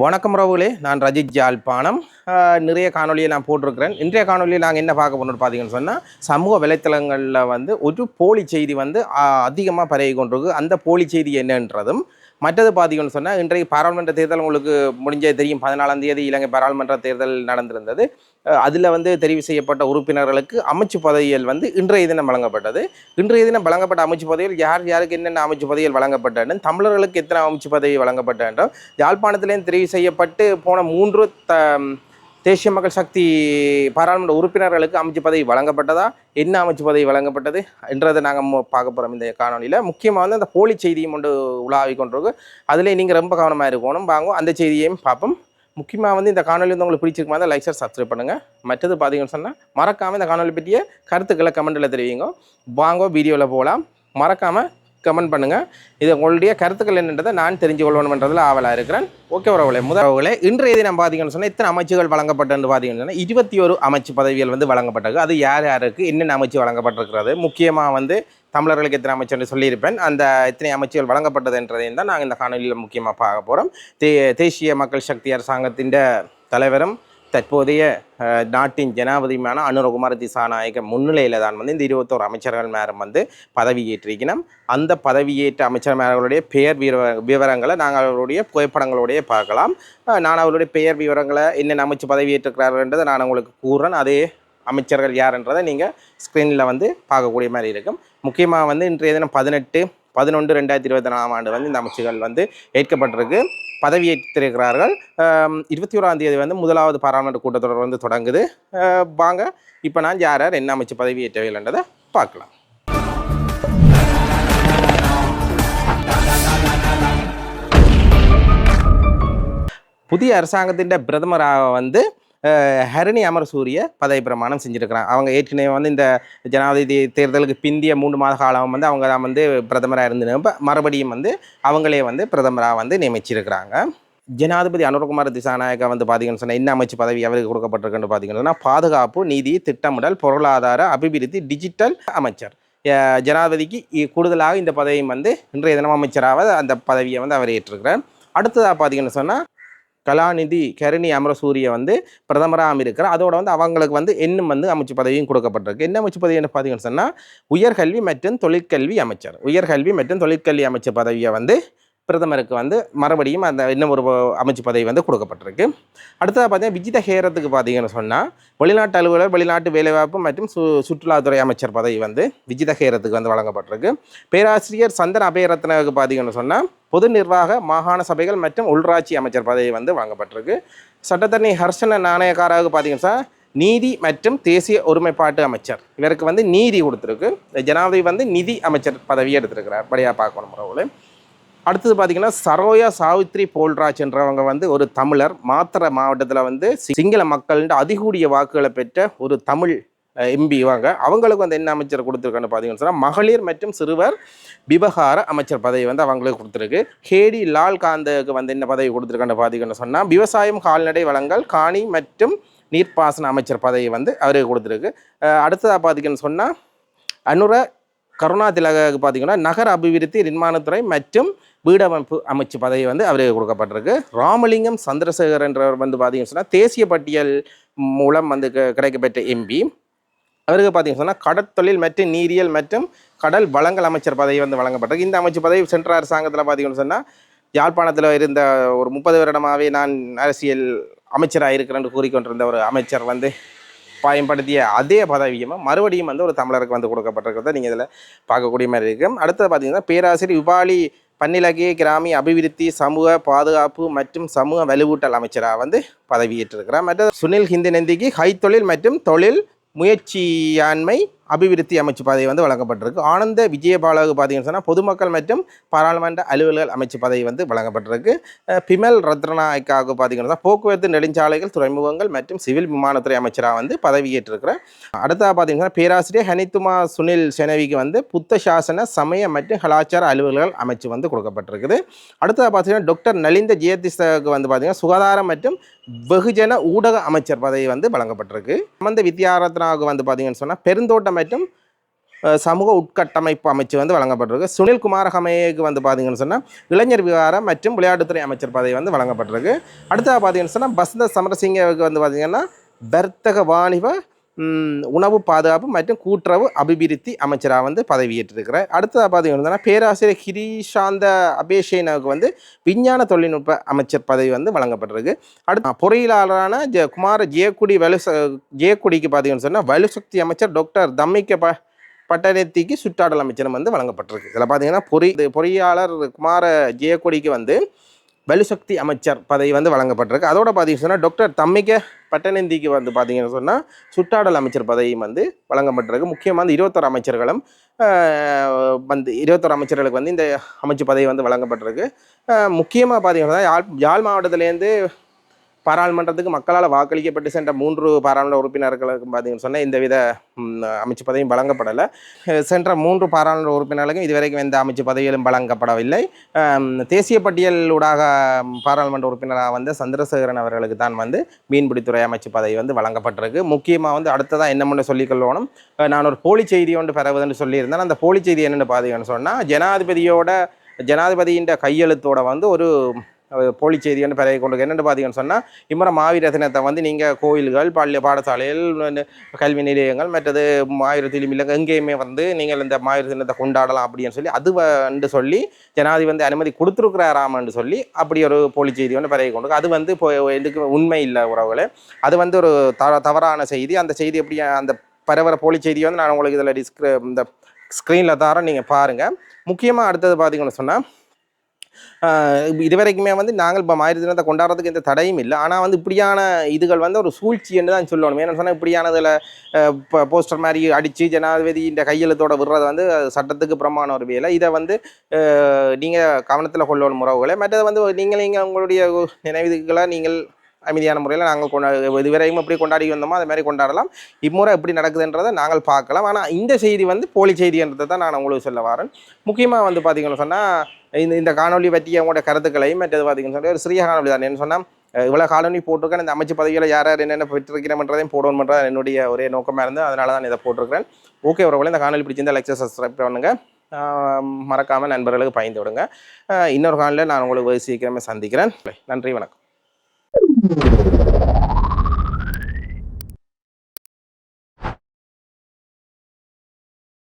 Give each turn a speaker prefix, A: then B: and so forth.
A: வணக்கம் ரவுகளே நான் ரஜித் ஜாழ்ப்பாணம் நிறைய காணொலியை நான் போட்டிருக்கிறேன். இன்றைய காணொலியில் நாங்கள் என்ன பார்க்க போறோம்னு பார்த்தீங்கன்னு சொன்னால் சமூக வலைத்தளங்களில் வந்து ஒரு போலி செய்தி வந்து அதிகமாக பரவி கொண்டிருக்கு. அந்த போலி செய்தி என்னன்றதும் மற்றது பார்த்தீங்கன்னு சொன்னால் இன்றைய பாராளுமன்ற தேர்தல் உங்களுக்கு முடிஞ்ச தெரியும். பதினாலாம் தேதி இலங்கை பாராளுமன்ற தேர்தல் நடந்திருந்தது. அதில் வந்து தெரிவு செய்யப்பட்ட உறுப்பினர்களுக்கு அமைச்சு பதவிகள் வந்து இன்றைய தினம் வழங்கப்பட்டது. இன்றைய தினம் வழங்கப்பட்ட அமைச்சு பதவிகள் யார் யாருக்கு என்னென்ன அமைச்சு பதவிகள் வழங்கப்பட்டன தமிழர்களுக்கு எத்தனை அமைச்சு பதவி வழங்கப்பட்டன யாழ்ப்பாணத்திலேயும் தெரிவு செய்யப்பட்டு போன மூன்று த தேசிய மக்கள் சக்தி பாராளுமன்ற உறுப்பினர்களுக்கு அமைச்சு பதவி வழங்கப்பட்டதா? என்ன அமைச்சு பதவி வழங்கப்பட்டது? என்றதை நாங்கள் பார்க்க போகிறோம் இந்த காணொலியில். முக்கியமாக வந்து அந்த போலி செய்தியும் கொண்டு உலாவி கொண்டிருக்கு. அதில் நீங்கள் ரொம்ப கவனமாக இருக்கணும். வாங்க அந்த செய்தியையும் பார்ப்போம். முக்கியமாக வந்து இந்த காணொலி வந்து உங்களுக்கு பிடிச்சிருக்குமா தான் லைக் சார் சப்ஸ்கிரைப் பண்ணுங்கள் மற்றது பார்த்தீங்கன்னு சொன்னால் மறக்காமல் இந்த காணொலி பற்றிய கருத்துக்களை கமெண்ட்டில் தெரிவிங்க. வாங்கோ வீடியோவில் போகலாம் மறக்காமல் கமெண்ட் பண்ணுங்கள் இது உங்களுடைய கருத்துக்கள் என்னன்றதை நான் தெரிஞ்சு கொள்ளணுன்றதில் ஆவலாக இருக்கிறேன். ஓகே உறவுகளே முதல்வர்களே இன்றைய தினம் பார்த்தீங்கன்னு சொன்னால் இத்தனை அமைச்சுகள் வழங்கப்பட்டது பார்த்தீங்கன்னு சொன்னால் இருபத்தி ஒரு அமைச்சு பதவிகள் வந்து வழங்கப்பட்டது அது யார் யாருக்கு என்னென்ன அமைச்சு வழங்கப்பட்டிருக்கிறது முக்கியமாக வந்து தமிழர்களுக்கு எத்தனை என்று சொல்லியிருப்பேன். அந்த எத்தனை அமைச்சுகள் வழங்கப்பட்டதுன்றதையும் தான் நாங்கள் இந்த காணொலியில் முக்கியமாக பார்க்க போகிறோம் தே தேசிய மக்கள் சக்தி அரசாங்கத்தின் தலைவரும் தற்போதைய நாட்டின் ஜனாதிபதியுமான அனுரகுமார திசாநாயக முன்னிலையில் தான் வந்து இந்த இருபத்தோரு அமைச்சர்கள் மேலும் வந்து பதவியேற்றிருக்கணும் அந்த பதவியேற்ற அமைச்சர் அமைச்சர்மார்களுடைய பெயர் விவர விவரங்களை நாங்கள் அவருடைய புகைப்படங்களுடைய பார்க்கலாம். நான் அவருடைய பெயர் விவரங்களை என்னென்ன அமைச்சு பதவியேற்றுக்கிறார்கள்ன்றதை நான் உங்களுக்கு கூறுறேன். அதே அமைச்சர்கள் யாருன்றதை நீங்கள் ஸ்க்ரீனில் வந்து பார்க்கக்கூடிய மாதிரி இருக்கும். முக்கியமாக வந்து இன்றைய தினம் பதினெட்டு பதினொன்று ரெண்டாயிரத்தி இருபத்தி நாலாம் ஆண்டு வந்து இந்த அமைச்சுகள் வந்து ஏற்கப்பட்டிருக்கு. பதவியேற்றிருக்கிறார்கள். இருபத்தி ஓராம் தேதி வந்து முதலாவது பாராளுமன்ற கூட்டத்தொடர் வந்து தொடங்குது. வாங்க இப்போ நான் யார் யார் என்ன அமைச்சு பதவியேற்றவில்லைன்றதை பார்க்கலாம். புதிய அரசாங்கத்தின் பிரதமராக வந்து ஹரணி அமரசூரிய பதவி பிரமாணம் செஞ்சுருக்கிறாங்க அவங்க ஏற்கனவே வந்து இந்த ஜனாதிபதி தேர்தலுக்கு பிந்திய மூன்று மாத காலம் வந்து அவங்க தான் வந்து பிரதமராக இருந்து மறுபடியும் வந்து அவங்களே வந்து பிரதமராக வந்து நியமிச்சிருக்கிறாங்க. ஜனாதிபதி அனுரகுமார் திசாநாயக்கா வந்து பார்த்தீங்கன்னு சொன்னால் என்ன அமைச்சு பதவி அவருக்கு கொடுக்கப்பட்டிருக்குன்னு பார்த்தீங்கன்னா பாதுகாப்பு நீதி திட்டமிடல் பொருளாதார அபிவிருத்தி டிஜிட்டல் அமைச்சர். ஜனாதிபதிக்கு கூடுதலாக இந்த பதவியும் வந்து இன்றைய தினம் அமைச்சராக அந்த பதவியை வந்து அவர் ஏற்றிருக்கிறார். அடுத்ததாக பார்த்தீங்கன்னு சொன்னால் கலாநிதி கருணி அமரசூரிய வந்து பிரதமராக இருக்கிறார் அதோட வந்து அவங்களுக்கு வந்து இன்னும் வந்து அமைச்சு பதவியும் கொடுக்கப்பட்டிருக்கு. என்ன அமைச்சு பதவி என்ன பார்த்தீங்கன்னு சொன்னால் உயர்கல்வி மற்றும் தொழிற்கல்வி அமைச்சர். உயர்கல்வி மற்றும் தொழிற்கல்வி அமைச்சர் பதவியை வந்து பிரதமருக்கு வந்து மறுபடியும் அந்த இன்னும் ஒரு அமைச்சு பதவி வந்து கொடுக்கப்பட்டிருக்கு. அடுத்ததாக பார்த்தீங்கன்னா விஜித ஹேரத்துக்கு பார்த்தீங்கன்னு சொன்னால் வெளிநாட்டு அலுவலர் வெளிநாட்டு வேலைவாய்ப்பு மற்றும் சு சுற்றுலாத்துறை அமைச்சர் பதவி வந்து விஜித ஹேரத்துக்கு வந்து வழங்கப்பட்டிருக்கு. பேராசிரியர் சந்தன் அபயரத்னவுக்கு பார்த்தீங்கன்னு சொன்னால் பொது நிர்வாக மாகாண சபைகள் மற்றும் உள்ராட்சி அமைச்சர் பதவி வந்து வழங்கப்பட்டிருக்கு. சட்டத்தரணி ஹர்ஷன நாணயக்காராவுக்கு பார்த்தீங்கன்னா நீதி மற்றும் தேசிய ஒருமைப்பாட்டு அமைச்சர். இவருக்கு வந்து நீதி கொடுத்துருக்கு. ஜனாதிபதி வந்து நிதி அமைச்சர் பதவியை எடுத்திருக்கிறார். படியாக பார்க்கணும் உறவுகளே அடுத்தது பார்த்தீங்கன்னா சரோயா சாவித்ரி போல்ராஜ் என்றவங்க வந்து ஒரு தமிழர். மாத்திரை மாவட்டத்தில் வந்து சிங்கள மக்கள்ன்ற அதிகூடிய வாக்குகளை பெற்ற ஒரு தமிழ் எம்பி இவங்க. அவங்களுக்கு வந்து என்ன அமைச்சர் கொடுத்துருக்கான்னு பார்த்தீங்கன்னு சொன்னால் மகளிர் மற்றும் சிறுவர் விவகார அமைச்சர் பதவி வந்து அவங்களுக்கு கொடுத்துருக்கு. ஹேடி லால் காந்தக்கு வந்து என்ன பதவி கொடுத்துருக்கான்னு பார்த்தீங்கன்னு சொன்னால் விவசாயம் கால்நடை வளங்கள் காணி மற்றும் நீர்ப்பாசன அமைச்சர் பதவி வந்து அவருக்கு கொடுத்துருக்கு. அடுத்ததாக பார்த்தீங்கன்னு சொன்னால் அனுர கருணா திலகாவுக்கு பார்த்தீங்கன்னா நகர அபிவிருத்தி நிர்மாணத்துறை மற்றும் வீடமைப்பு அமைச்சு பதவி வந்து அவருக்கு கொடுக்கப்பட்டிருக்கு. ராமலிங்கம் சந்திரசேகர் என்றவர் வந்து பார்த்தீங்கன்னு சொன்னால் தேசிய பட்டியல் மூலம் வந்து கிடைக்கப்பெற்ற எம்பி அவருக்கு பார்த்தீங்கன்னு சொன்னால் கடற்தொழில் மற்றும் நீரியல் மற்றும் கடல் வளங்கள் அமைச்சர் பதவி வந்து வழங்கப்பட்டிருக்கு. இந்த அமைச்சு பதவி சென்ற அரசாங்கத்தில் பார்த்தீங்கன்னு சொன்னால் யாழ்ப்பாணத்தில் இருந்த ஒரு முப்பது வருடமாகவே நான் அரசியல் அமைச்சராக இருக்கிறேன்னு கூறிக்கொண்டிருந்த ஒரு அமைச்சர் வந்து பயன்படுத்திய அதே பதவியும் மறுபடியும் வந்து ஒரு தமிழருக்கு வந்து கொடுக்கப்பட்டிருக்கிறத நீங்கள் இதில் பார்க்கக்கூடிய மாதிரி இருக்கும் அடுத்தது பார்த்தீங்கன்னா பேராசிரியர் விபாலி பன்னிலகிய கிராமிய அபிவிருத்தி சமூக பாதுகாப்பு மற்றும் சமூக வலுவூட்டல் அமைச்சராக வந்து பதவியேற்றிருக்கிறார். மற்ற சுனில் ஹிந்திநந்திக்கு கைத்தொழில் மற்றும் தொழில் முயற்சியாண்மை அபிவிருத்தி அமைச்சு பதவி வந்து வழங்கப்பட்டிருக்கு. ஆனந்த விஜயபாலாவுக்கு பார்த்தீங்கன்னு சொன்னால் பொதுமக்கள் மற்றும் பாராளுமன்ற அலுவலர்கள் அமைச்சு பதவி வந்து வழங்கப்பட்டிருக்கு. அஹ் பிமல் ரத்னாய்க்காவுக்கு பார்த்தீங்கன்னா போக்குவரத்து நெடுஞ்சாலைகள் துறைமுகங்கள் மற்றும் சிவில் விமானத்துறை அமைச்சராக வந்து பதவியேற்றிருக்கிறார். அடுத்ததாக பார்த்தீங்கன்னா பேராசிரியர் ஹனித்துமா சுனில் செனவிக்கு வந்து புத்த சாசன சமய மற்றும் கலாச்சார அலுவலர்கள் அமைச்சு வந்து கொடுக்கப்பட்டிருக்குது. அடுத்ததாக பார்த்தீங்கன்னா டாக்டர் நலிந்த ஜெயதிஸ்தவுக்கு வந்து பார்த்தீங்கன்னா சுகாதாரம் மற்றும் வெகுஜன ஊடக அமைச்சர் பதவி வந்து வழங்கப்பட்டிருக்கு. சம்பந்த வித்யாரத்னாவுக்கு வந்து பார்த்தீங்கன்னு சொன்னால் பெருந்தோட்டம் மற்றும் சமூக உட்கட்டமைப்பு அமைச்சு வந்து வழங்கப்பட்டிருக்கு. சுனில் குமாரகமேக்கு வந்து பார்த்தீங்கன்னு சொன்னால் இளைஞர் விவகாரம் மற்றும் விளையாட்டுத்துறை அமைச்சர் பதவி வந்து வழங்கப்பட்டிருக்கு. அடுத்தது பார்த்தீங்கன்னு சொன்னால் பசந்த சமரசிங்கவுக்கு வந்து பார்த்தீங்கன்னா வர்த்தக வாணிப உணவு பாதுகாப்பு மற்றும் கூட்டுறவு அபிவிருத்தி அமைச்சராக வந்து பதவியேற்றிருக்கிறார். அடுத்ததாக பார்த்தீங்கன்னா பேராசிரியர் கிரிஷாந்த அபேஷேனாவுக்கு வந்து விஞ்ஞான தொழில்நுட்ப அமைச்சர் பதவி வந்து வழங்கப்பட்டிருக்கு. அடுத்து பொறியியலாளரான ஜ குமார ஜெயக்குடி வலு ஜெயக்குடிக்கு பார்த்தீங்கன்னு சொன்னால் வலுசக்தி அமைச்சர் டாக்டர் தம்மிக்க ப பட்டணத்திக்கு சுற்றாடல் அமைச்சரும் வந்து வழங்கப்பட்டிருக்கு. இதில் பார்த்தீங்கன்னா பொறி இது பொறியாளர் குமார ஜெயக்கொடிக்கு வந்து வலுசக்தி அமைச்சர் பதவி வந்து வழங்கப்பட்டிருக்கு. அதோட பார்த்தீங்கன்னு சொன்னால் டாக்டர் தம்மிக்க பட்டநந்திக்கு வந்து பார்த்தீங்கன்னு சொன்னால் சுற்றாடல் அமைச்சர் பதவியும் வந்து வழங்கப்பட்டிருக்கு. முக்கியமாக வந்து இருபத்தொரு அமைச்சர்களும் வந்து இருபத்தொரு அமைச்சர்களுக்கு வந்து இந்த அமைச்சு பதவி வந்து வழங்கப்பட்டிருக்கு. முக்கியமாக பார்த்தீங்கன்னா யாழ் யாழ் மாவட்டத்திலேருந்து பாராளுமன்றத்துக்கு மக்களால் வாக்களிக்கப்பட்டு சென்ற மூன்று பாராளுமன்ற உறுப்பினர்களுக்கு பார்த்தீங்கன்னு சொன்னால் இந்தவித அமைச்சு பதவியும் வழங்கப்படலை. சென்ற மூன்று பாராளுமன்ற உறுப்பினர்களுக்கும் இதுவரைக்கும் எந்த அமைச்சு பதவியிலும் வழங்கப்படவில்லை. தேசிய பட்டியலூடாக ஊடாக பாராளுமன்ற உறுப்பினராக வந்த சந்திரசேகரன் அவர்களுக்கு தான் வந்து மீன்பிடித்துறை அமைச்சு பதவி வந்து வழங்கப்பட்டிருக்கு. முக்கியமாக வந்து அடுத்ததாக என்ன பண்ண சொல்லிக்கொள்ளணும் நான் ஒரு போலி செய்தி ஒன்று பெறவுதுன்னு சொல்லியிருந்தேன் அந்த போலி செய்தி என்னென்னு பார்த்தீங்கன்னு சொன்னால் ஜனாதிபதியோட ஜனாதிபதியின் கையெழுத்தோட வந்து ஒரு போலி பிறகு கொண்டு என்னென்னு பார்த்தீங்கன்னு சொன்னால் இம்மரம் மாவீர தினத்தை வந்து நீங்கள் கோயில்கள் பள்ளி பாடசாலைகள் கல்வி நிலையங்கள் மற்றது மாவீரத்திலும் இல்லை எங்கேயுமே வந்து நீங்கள் இந்த மாவீர தினத்தை கொண்டாடலாம் அப்படின்னு சொல்லி அது வந்து சொல்லி ஜனாதிபதி வந்து அனுமதி கொடுத்துருக்குறாராமன்னு சொல்லி அப்படி ஒரு போலி செய்தி வந்து பரவி கொண்டு அது வந்து இப்போ இதுக்கு உண்மை இல்லை உறவுகளே. அது வந்து ஒரு த தவறான செய்தி. அந்த செய்தி எப்படி அந்த பரவர போலி செய்தி வந்து நான் உங்களுக்கு இதில் டிஸ்கிர இந்த ஸ்க்ரீனில் தரேன் நீங்கள் பாருங்கள் முக்கியமாக அடுத்தது பார்த்தீங்கன்னு சொன்னால் இது வரைக்குமே வந்து நாங்கள் இப்போ மாயிரத்தி தினத்தை கொண்டாடுறதுக்கு எந்த தடையும் இல்லை. ஆனால் வந்து இப்படியான இதுகள் வந்து ஒரு சூழ்ச்சி என்று தான் சொல்லணும். ஏன்னு சொன்னால் இப்படியானதில் போஸ்டர் மாதிரி அடித்து ஜனாதிபதி இந்த கையெழுத்தோட விடுறது வந்து அது சட்டத்துக்கு புறமான ஒரு வேலை. இதை வந்து நீங்கள் கவனத்தில் கொள்ளணும் உறவுகளை. மற்றது வந்து நீங்கள் நீங்கள் உங்களுடைய நினைவுகளை நீங்கள் அமைதியான முறையில் நாங்கள் கொண்டா இதுவரையும் எப்படி கொண்டாடி வந்தோமோ அது மாதிரி கொண்டாடலாம். இம்முறை எப்படி நடக்குதுன்றதை நாங்கள் பார்க்கலாம். ஆனால் இந்த செய்தி வந்து போலி செய்தின்றதை தான் நான் உங்களுக்கு சொல்ல வரேன். முக்கியமாக வந்து பார்த்தீங்கன்னு சொன்னால் இந்த இந்த காணொலி பற்றி அவங்களோட கருத்துக்களையும் மற்றது பார்த்தீங்கன்னு சொன்னால் ஒரு சிறிய காணொலி தான். என்ன சொன்னால் இவ்வளோ காலனி போட்டிருக்கேன். இந்த அமைச்சு பதவியில் யார் யார் என்னென்ன பெற்றிருக்கிறோம்ன்றதையும் போடணுன்றதான் என்னுடைய ஒரே நோக்கமாக இருந்து அதனால தான் இதை போட்டிருக்கிறேன். ஓகே உறவுகளே இந்த காணொலி பிடிச்சிருந்தால் லெக்சர் சப்ஸ்கிரைப் பண்ணுங்கள் மறக்காமல் நண்பர்களுக்கு பயந்து விடுங்க. இன்னொரு காலையில் நான் உங்களுக்கு சீக்கிரமே சந்திக்கிறேன். நன்றி வணக்கம். Thank you.